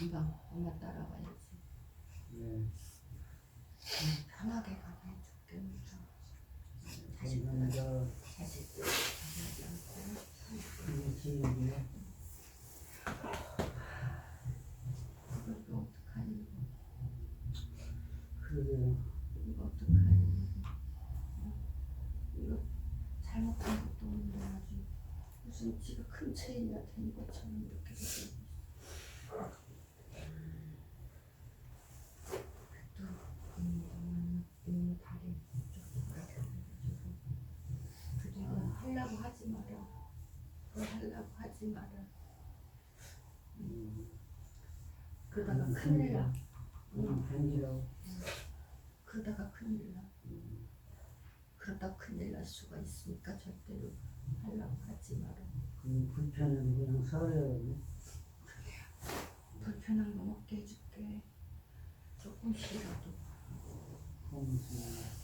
금방 엄마 따라와야지. 네. 음, 편하게 감사합니다. 이게 어떡하니? 그러게요. 이거 어떡하니? 이거 잘못한 것도 없는데 아주 무슨 지가 큰 체인이나 된 것처럼 이렇게 되고 또 음, 음, 다리 좀 불편해가지고 그리고 하려고 하지 마라 그거 하려고 하지 마라 음, 그러다가 음, 큰일 나 음, 편지라고. 그러다가 큰일 나 음, 그러다 큰일 날 수가 있으니까 절대로 하려고 하지 마라 그 불편은 그냥 서러요. 불편한 거 먹게 해줄게. 조금씩이라도. 고맙습니다.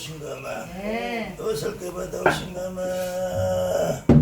오신가마 네. 어설게 받아오신가마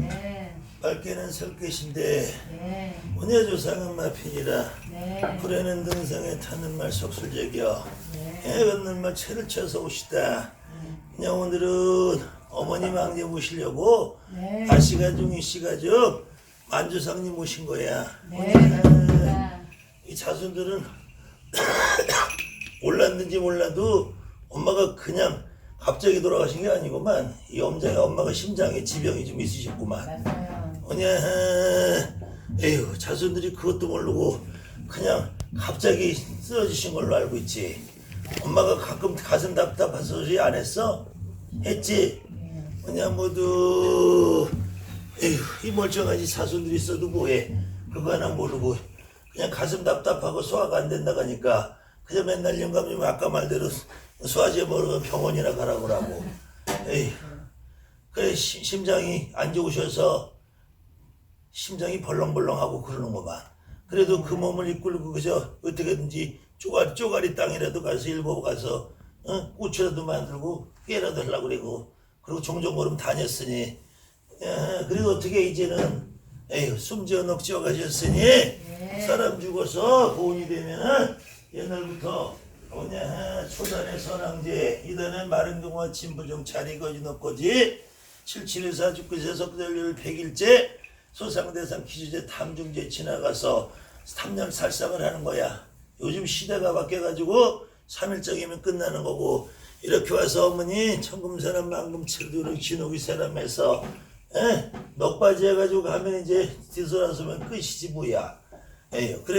네. 밝게는 설계신데 네. 문예 조상은 마핀이라 네. 불에는 등성에 타는 말 속술적이여 네. 해 걷는 말 채를 쳐서 오시다 그냥 오늘은 어머니 망제 모시려고 네. 다시가 중이 씨가 좀 만주상님 모신 거야 네. 이 자손들은 몰랐는지 몰라도 엄마가 그냥 갑자기 돌아가신 게 아니구만. 이 엄자의 엄마가 심장에 지병이 좀 있으셨구만. 맞아요. 뭐냐? 에휴 자손들이 그것도 모르고 그냥 갑자기 쓰러지신 걸로 알고 있지. 엄마가 가끔 가슴 답답한 소리 안 했어? 했지? 뭐냐 모두. 에휴 이 멀쩡하지 자손들이 있어도 뭐해? 그거 하나 모르고 그냥 가슴 답답하고 소화가 안 된다 가니까 그저 맨날 영감 좀 아까 말대로 소화제 먹으러 병원이나 가라고 라고 에휴 그래 시- 심장이 안 좋으셔서 심장이 벌렁벌렁하고 그러는구만. 그래도 그 몸을 이끌고 그저 어떻게든지 쪼가리 쪼가리 땅이라도 가서 일보 가서 어? 꽃이라도 만들고 깨라도 하려고 그러고 그리고 종종 걸음 다녔으니 야, 그리고 어떻게 이제는 에휴 숨지어 넋지어 가셨으니 사람 죽어서 고운이 되면은 옛날부터 뭐냐 초단의 선왕제 이단의 마른 동화 진부종 자리 거지 넣고지 칠칠일사 죽기세 석달률 백일째 소상대상 기주제 탐중제 지나가서 3년 살상을 하는 거야. 요즘 시대가 바뀌어가지고 3일정이면 끝나는 거고 이렇게 와서 어머니 천금사람 만금치도 진옥이 사람에서 에? 넉바지 해가지고 가면 이제 뒤돌아서면 끝이지 뭐야. 에휴 그래